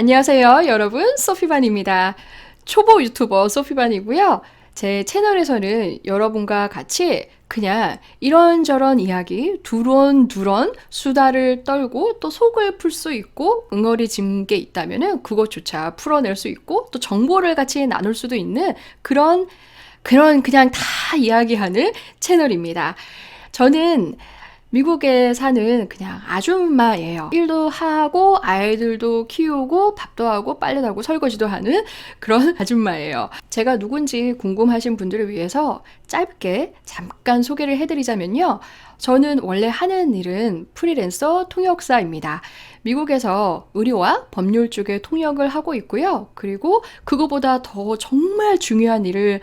안녕하세요, 여러분. 소피반입니다. 초보 유튜버 소피반이고요. 제 채널에서는 여러분과 같이 그냥 이런저런 이야기, 두런두런 수다를 떨고 또 속을 풀 수 있고 응어리진 게 있다면은 그것조차 풀어낼 수 있고 또 정보를 같이 나눌 수도 있는 그런 그런 그냥 다 이야기하는 채널입니다. 저는 미국에 사는 그냥 아줌마예요. 일도 하고 아이들도 키우고 밥도 하고 빨래도 하고 설거지도 하는 그런 아줌마예요. 제가 누군지 궁금하신 분들을 위해서 짧게 잠깐 소개를 해드리자면요. 저는 원래 하는 일은 프리랜서 통역사입니다. 미국에서 의료와 법률 쪽에 통역을 하고 있고요. 그리고 그거보다 더 정말 중요한 일을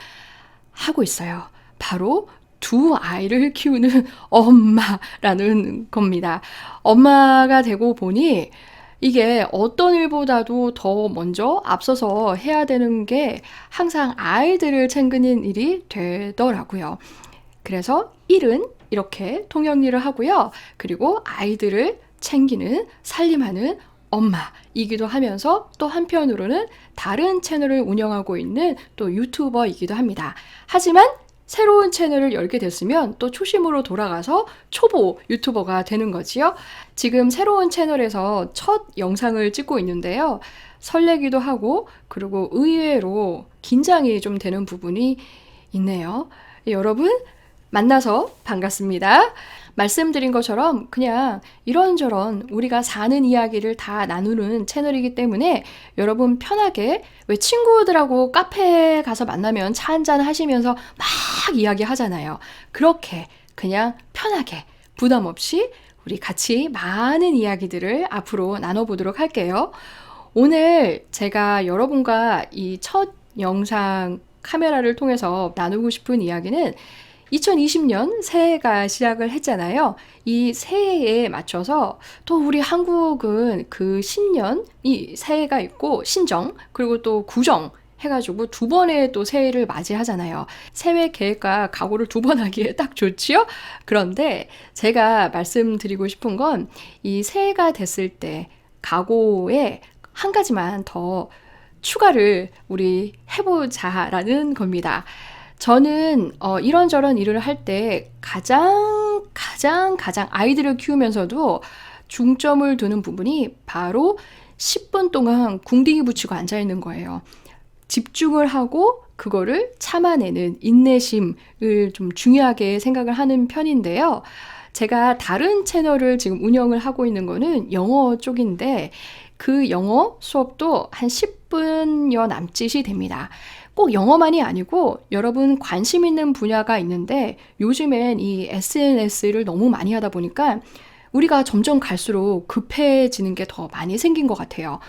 하고 있어요. 바로 두 아이를 키우는 엄마라는 겁니다. 엄마가 되고 보니 이게 어떤 일보다도 더 먼저 앞서서 해야 되는 게 항상 아이들을 챙기는 일이 되더라고요. 그래서 일은 이렇게 통역 일을 하고요. 그리고 아이들을 챙기는, 살림하는 엄마이기도 하면서 또 한편으로는 다른 채널을 운영하고 있는 또 유튜버이기도 합니다. 하지만 새로운 채널을 열게 됐으면 또 초심으로 돌아가서 초보 유튜버가 되는 거지요. 지금 새로운 채널에서 첫 영상을 찍고 있는데요. 설레기도 하고, 그리고 의외로 긴장이 좀 되는 부분이 있네요. 여러분, 만나서 반갑습니다. 말씀드린 것처럼 그냥 이런저런 우리가 사는 이야기를 다 나누는 채널이기 때문에 여러분 편하게 왜 친구들하고 카페 가서 만나면 차 한잔 하시면서 막 이야기 하잖아요. 그렇게 그냥 편하게 부담 없이 우리 같이 많은 이야기들을 앞으로 나눠보도록 할게요. 오늘 제가 여러분과 이 첫 영상 카메라를 통해서 나누고 싶은 이야기는 2020년 새해가 시작을 했잖아요. 이 새해에 맞춰서 또 우리 한국은 그 신년이 새해가 있고 신정 그리고 또 구정 해가지고 두 번의 또 새해를 맞이하잖아요. 새해 계획과 각오를 두 번 하기에 딱 좋지요? 그런데 제가 말씀드리고 싶은 건 이 새해가 됐을 때 각오에 한 가지만 더 추가를 우리 해보자라는 겁니다. 저는 어, 이런저런 일을 할 때 가장 가장 가장 아이들을 키우면서도 중점을 두는 부분이 바로 10분 동안 궁딩이 붙이고 앉아 있는 거예요. 집중을 하고 그거를 참아내는 인내심을 좀 중요하게 생각을 하는 편인데요. 제가 다른 채널을 지금 운영을 하고 있는 거는 영어 쪽인데 그 영어 수업도 한 10분여 남짓이 됩니다. 꼭 영어만이 아니고 여러분 관심 있는 분야가 있는데 요즘엔 이 SNS를 너무 많이 하다 보니까 우리가 점점 갈수록 급해지는 게 더 많이 생긴 것 같아요.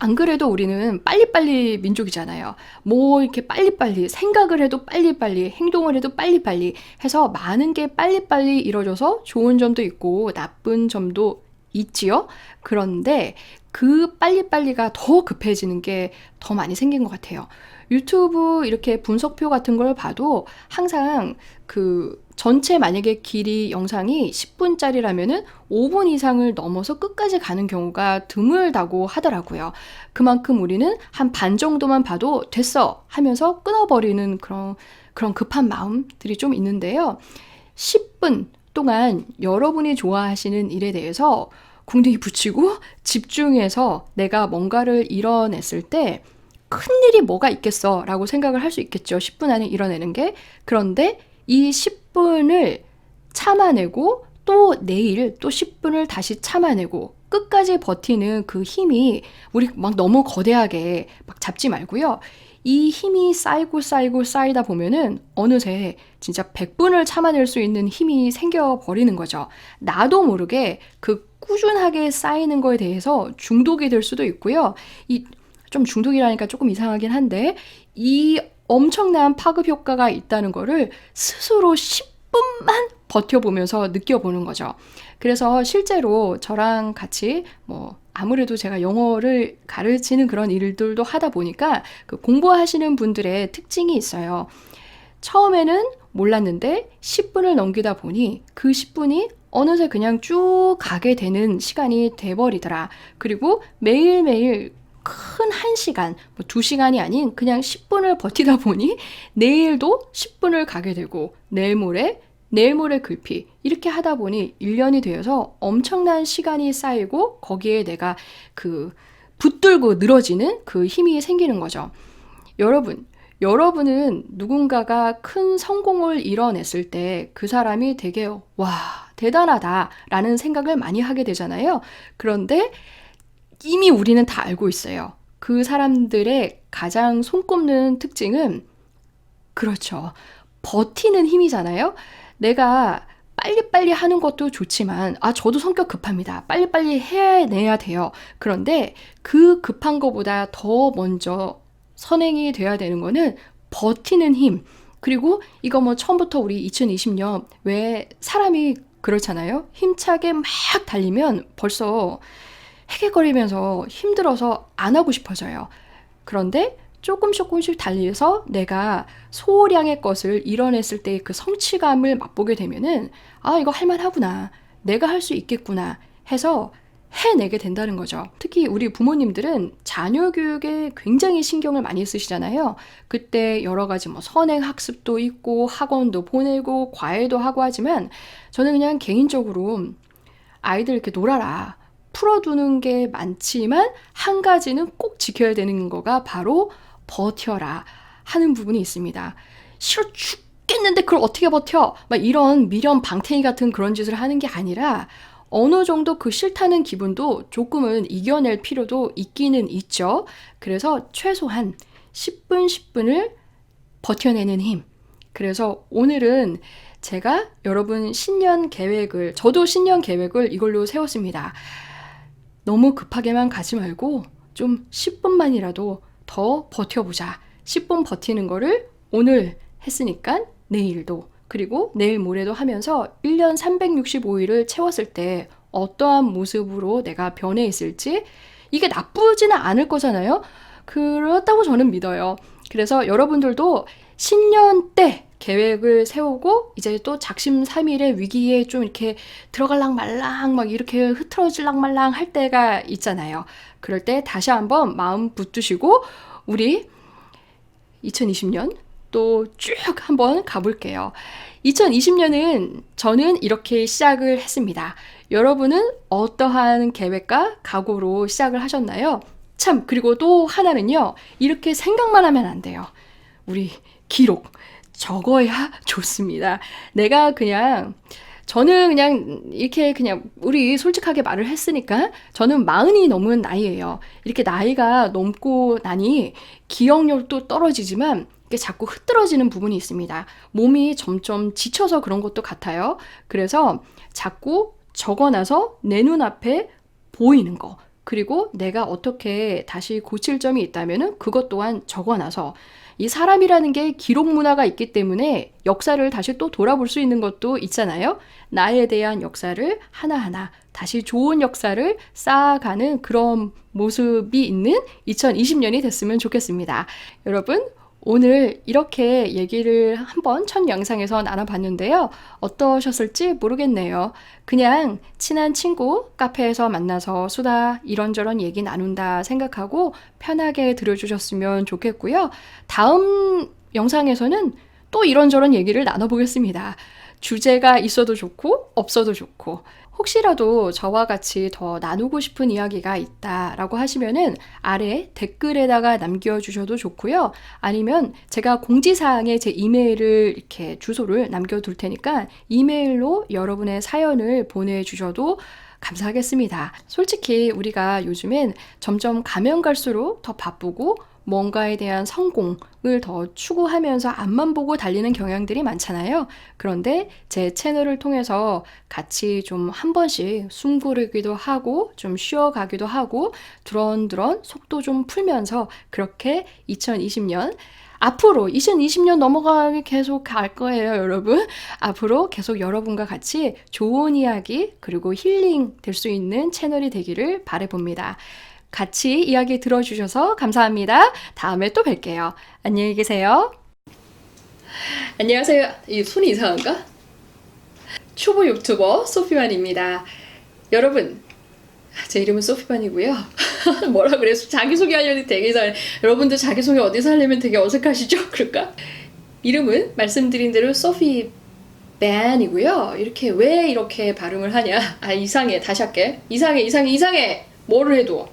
안 그래도 우리는 빨리빨리 민족이잖아요. 뭐 이렇게 빨리빨리 생각을 해도 빨리빨리 행동을 해도 빨리빨리 해서 많은 게 빨리빨리 이루어져서 좋은 점도 있고 나쁜 점도 있지요. 그런데 그 빨리빨리가 더 급해지는 게 더 많이 생긴 것 같아요. 유튜브 이렇게 분석표 같은 걸 봐도 항상 그 전체 만약에 길이 영상이 10분짜리라면은 5분 이상을 넘어서 끝까지 가는 경우가 드물다고 하더라고요. 그만큼 우리는 한 반 정도만 봐도 됐어 하면서 끊어버리는 그런 그런 급한 마음들이 좀 있는데요. 10분 동안 여러분이 좋아하시는 일에 대해서 궁둥이 붙이고 집중해서 내가 뭔가를 이뤄냈을 때 큰일이 뭐가 있겠어 라고 생각을 할 수 있겠죠. 10분 안에 이뤄내는 게. 그런데 이 10분을 참아내고 또 내일 또 10분을 다시 참아내고 끝까지 버티는 그 힘이 우리 막 너무 거대하게 막 잡지 말고요. 이 힘이 쌓이고 쌓이고 쌓이다 보면은 어느새 진짜 100분을 참아낼 수 있는 힘이 생겨버리는 거죠. 나도 모르게 그 꾸준하게 쌓이는 거에 대해서 중독이 될 수도 있고요. 이 좀 중독이라니까 조금 이상하긴 한데 이 엄청난 파급 효과가 있다는 거를 스스로 10분만 버텨보면서 느껴보는 거죠. 그래서 실제로 저랑 같이 뭐 아무래도 제가 영어를 가르치는 그런 일들도 하다 보니까 그 공부하시는 분들의 특징이 있어요. 처음에는 몰랐는데 10분을 넘기다 보니 그 10분이 어느새 그냥 쭉 가게 되는 시간이 돼버리더라. 그리고 매일매일 큰 1시간, 뭐 2시간이 아닌 그냥 10분을 버티다 보니 내일도 10분을 가게 되고 내일 모레 내일 모레 글피 이렇게 하다 보니 1년이 되어서 엄청난 시간이 쌓이고 거기에 내가 그 붙들고 늘어지는 그 힘이 생기는 거죠. 여러분, 여러분은 누군가가 큰 성공을 이뤄냈을 때 그 사람이 되게 와, 대단하다라는 생각을 많이 하게 되잖아요. 그런데 이미 우리는 다 알고 있어요. 그 사람들의 가장 손꼽는 특징은 그렇죠. 버티는 힘이잖아요. 내가 빨리빨리 하는 것도 좋지만, 아, 저도 성격 급합니다. 빨리빨리 해내야 돼요. 그런데 그 급한 것보다 더 먼저 선행이 돼야 되는 거는 버티는 힘. 그리고 이거 뭐 처음부터 우리 2020년 왜 사람이 그렇잖아요. 힘차게 막 달리면 벌써 헤개거리면서 힘들어서 안 하고 싶어져요. 그런데 조금 조금씩 달려서 내가 소량의 것을 이뤄냈을 때그 성취감을 맛보게 되면은 아 이거 할만하구나 내가 할 수 있겠구나 해서 해내게 된다는 거죠. 특히 우리 부모님들은 자녀 교육에 굉장히 신경을 많이 쓰시잖아요. 그때 여러 가지 뭐 선행 학습도 있고 학원도 보내고 과외도 하고 하지만 저는 그냥 개인적으로 아이들 이렇게 놀아라. 풀어두는 게 많지만 한 가지는 꼭 지켜야 되는 거가 바로 버텨라 하는 부분이 있습니다. 싫어 죽겠는데 그걸 어떻게 버텨? 막 이런 미련 방태기 같은 그런 짓을 하는 게 아니라 어느 정도 그 싫다는 기분도 조금은 이겨낼 필요도 있기는 있죠. 그래서 최소한 10분 10분을 버텨내는 힘. 그래서 오늘은 제가 여러분 신년 계획을, 저도 신년 계획을 이걸로 세웠습니다. 너무 급하게만 가지 말고 좀 10분만이라도 더 버텨보자. 10분 버티는 거를 오늘 했으니까 내일도 그리고 내일 모레도 하면서 1년 365일을 채웠을 때 어떠한 모습으로 내가 변해 있을지 이게 나쁘지는 않을 거잖아요. 그렇다고 저는 믿어요. 그래서 여러분들도 신년 때 계획을 세우고 이제 또 작심삼일의 위기에 좀 이렇게 들어갈랑 말랑 막 이렇게 흐트러질랑 말랑 할 때가 있잖아요. 그럴 때 다시 한번 마음 붙드시고 우리 2020년 또 쭉 한번 가볼게요. 2020년은 저는 이렇게 시작을 했습니다. 여러분은 어떠한 계획과 각오로 시작을 하셨나요? 참, 그리고 또 하나는요, 이렇게 생각만 하면 안 돼요. 우리 기록. 적어야 좋습니다. 내가 그냥 저는 그냥 이렇게 그냥 우리 솔직하게 말을 했으니까 저는 마흔이 넘은 나이예요. 이렇게 나이가 넘고 나니 기억력도 떨어지지만 이게 자꾸 흐트러지는 부분이 있습니다. 몸이 점점 지쳐서 그런 것도 같아요. 그래서 자꾸 적어놔서 내 눈앞에 보이는 거. 그리고 내가 어떻게 다시 고칠 점이 있다면은 그것 또한 적어놔서 이 사람이라는 게 기록 문화가 있기 때문에 역사를 다시 또 돌아볼 수 있는 것도 있잖아요. 나에 대한 역사를 하나하나 다시 좋은 역사를 쌓아가는 그런 모습이 있는 2020년이 됐으면 좋겠습니다. 여러분, 오늘 이렇게 얘기를 한번 첫 영상에서 나눠봤는데요. 어떠셨을지 모르겠네요. 그냥 친한 친구 카페에서 만나서 수다 이런저런 얘기 나눈다 생각하고 편하게 들어주셨으면 좋겠고요. 다음 영상에서는 또 이런저런 얘기를 나눠보겠습니다. 주제가 있어도 좋고 없어도 좋고 혹시라도 저와 같이 더 나누고 싶은 이야기가 있다라고 하시면은 아래 댓글에다가 남겨주셔도 좋고요. 아니면 제가 공지사항에 제 이메일을 이렇게 주소를 남겨둘 테니까 이메일로 여러분의 사연을 보내주셔도 감사하겠습니다. 솔직히 우리가 요즘엔 점점 가면 갈수록 더 바쁘고 뭔가에 대한 성공을 더 추구하면서 앞만 보고 달리는 경향들이 많잖아요. 그런데 제 채널을 통해서 같이 좀 한 번씩 숨 고르기도 하고 좀 쉬어가기도 하고 두런두런 속도 좀 풀면서 그렇게 2020년 앞으로 2020년 넘어가게 계속 갈 거예요, 여러분. 앞으로 계속 여러분과 같이 좋은 이야기 그리고 힐링 될 수 있는 채널이 되기를 바래 봅니다. 같이 이야기 들어주셔서 감사합니다. 다음에 또 뵐게요. 안녕히 계세요. 안녕하세요. 이 손이 이상한가? 초보 유튜버 소피만입니다. 여러분, 제 이름은 소피만이고요. 뭐라 그래서 자기소개 하려니 되게 이상해. 여러분들 자기소개 어디서 하려면 되게 어색하시죠? 그럴까? 이름은 말씀드린 대로 소피 밴이고요. 이렇게 왜 이렇게 발음을 하냐? 아 이상해. 다시 할게. 이상해, 이상해, 이상해. 뭐를 해도